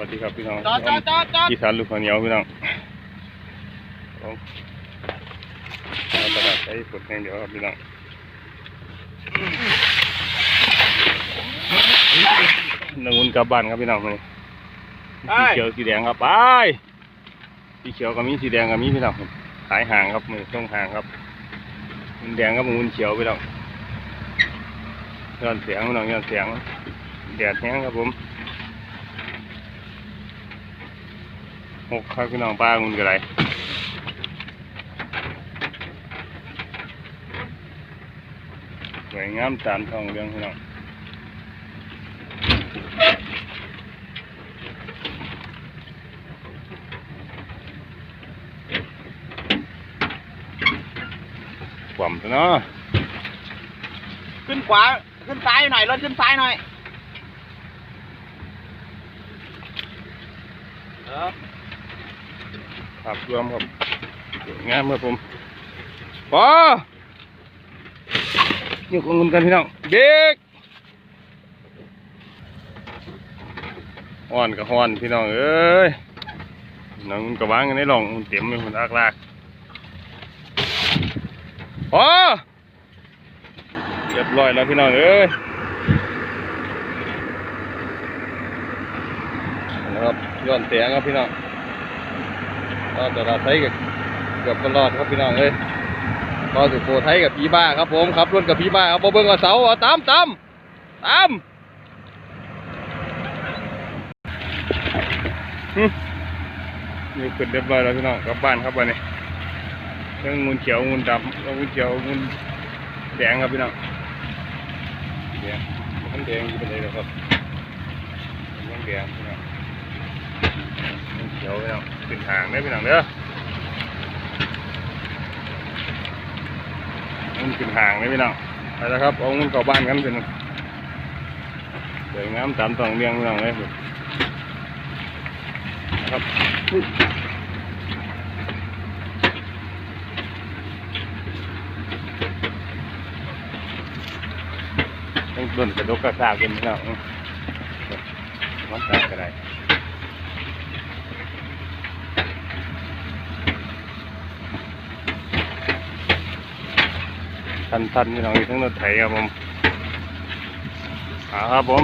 วัสดีครับพี่น้องจอดจอดจอดจอดอีสานลูกข้าวเหนียวพี่น้องผมเอาตลาดใช้สุดแห่งเดียวครับพี่น้องนังุนกลับบ้านครับพี่น้องนี่สีเขียวสีแดงครับไปสีเขียวกับมีสีแดงกับมีพี่น้องขายห่างครับมือต้องห่างครับมันแดงกับมันเขียวพี่น้องย้อนเสียงพี่น้องย้อนเสียงแดดแห้งครับผม หกครับพี่น้องป้าคุณกันไรสวยงามสามทองเรื่องพี่น้องกว่ำซะเนาะขึ้นขวา ขึ้นซ้ายหน่อย รถขึ้นซ้ายหน่อย เออ ครับรวมครับสวยงามครับผมพออยู่กับเงินกันพี่น้องเด็กฮ้อนกับฮ้อนพี่น้องเอ้ยน้องกระวางกันในหลองเต็มเลยมันอักลากพอเรียบร้อยแล้วพี่น้องเอ้ยนะครับย้อนเสียงครับพี่น้อง ก็ตลาดไทยกับเกือบตลอดครับพี่น้องเอ้ยก็สุโขทัยกับพี่บ้าครับผมขับรถกับพี่บ้าครับเบิ่งกับเสาเอาตามตามตามนี่ขึ้นเรียบร้อยแล้วพี่น้องกลับบ้านครับวันนี้เรื่องงูเขียวงูดำงูเขียวงูแดงครับพี่น้องแดงมันแดงอยู่เป็นไรครับมันแดงพี่น้องงูเดี๋ยวพี่น้อง ขึ้นทางได้พี่น้องเด้อมันขึ้นทางได้พี่น้องไปแล้วครับเอาเงินเข้าบ้านกันเป็นสวยงามตามตองเรียงพี่น้องเลยนะครับต้องต้นกระดกกระซากเป็นพี่น้องมันตากก็ได้ ทันทันๆพี่น้องอยู่ทั้งรถไถครับผมอ่าครับผม